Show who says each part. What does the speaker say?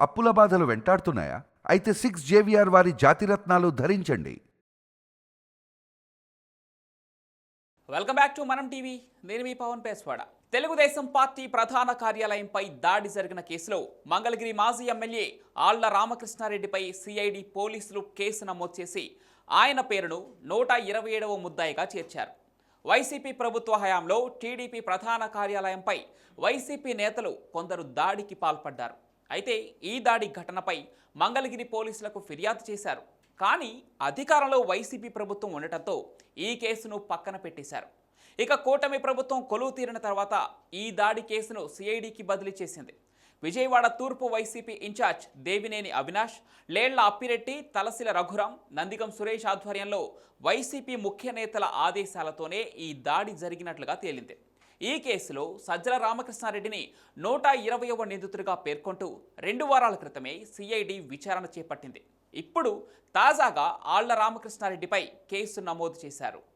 Speaker 1: అప్పుల బాధలు వెంటాడుతున్నాయా? అయితే సిక్స్ జేవిఆర్ వారి జాతిరత్నాలు ధరించండి.
Speaker 2: Welcome back to Manam TV నేను మీ పవన్ పేస్వాడ. తెలుగుదేశం పార్టీ ప్రధాన కార్యాలయంపై దాడి జరిగిన కేసులో మంగళగిరి మాజీ ఎమ్మెల్యే ఆళ్ళ రామకృష్ణారెడ్డిపై సిఐడి పోలీసులు కేసు నమోదు చేసి ఆయన పేరును నూట ఇరవై ఏడవ ముద్దాయిగా చేర్చారు. వైసీపీ ప్రభుత్వ హయాంలో టీడీపీ ప్రధాన కార్యాలయంపై వైసీపీ నేతలు కొందరు దాడికి పాల్పడ్డారు. అయితే ఈ దాడి ఘటనపై మంగళగిరి పోలీసులకు ఫిర్యాదు చేశారు. కానీ అధికారంలో వైసీపీ ప్రభుత్వం ఉండటంతో ఈ కేసును పక్కన పెట్టేశారు. ఇక కూటమి ప్రభుత్వం కొలువు తీరిన తర్వాత ఈ దాడి కేసును సిఐడికి బదిలీ చేసింది. విజయవాడ తూర్పు వైసీపీ ఇన్ఛార్జ్ దేవినేని అవినాష్ లేళ్ళ అప్పిరెడ్డి తలసిల రఘురాం నందిగం సురేష్ ఆధ్వర్యంలో వైసీపీ ముఖ్య నేతల ఆదేశాలతోనే ఈ దాడి జరిగినట్లుగా తేలింది. ఈ కేసులో సజ్జల రామకృష్ణారెడ్డిని నూట ఇరవయవ నిందితుడిగా పేర్కొంటూ రెండు వారాల క్రితమే సిఐడి విచారణ చేపట్టింది. ఇప్పుడు తాజాగా ఆళ్ళ రామకృష్ణారెడ్డిపై కేసు నమోదు చేశారు.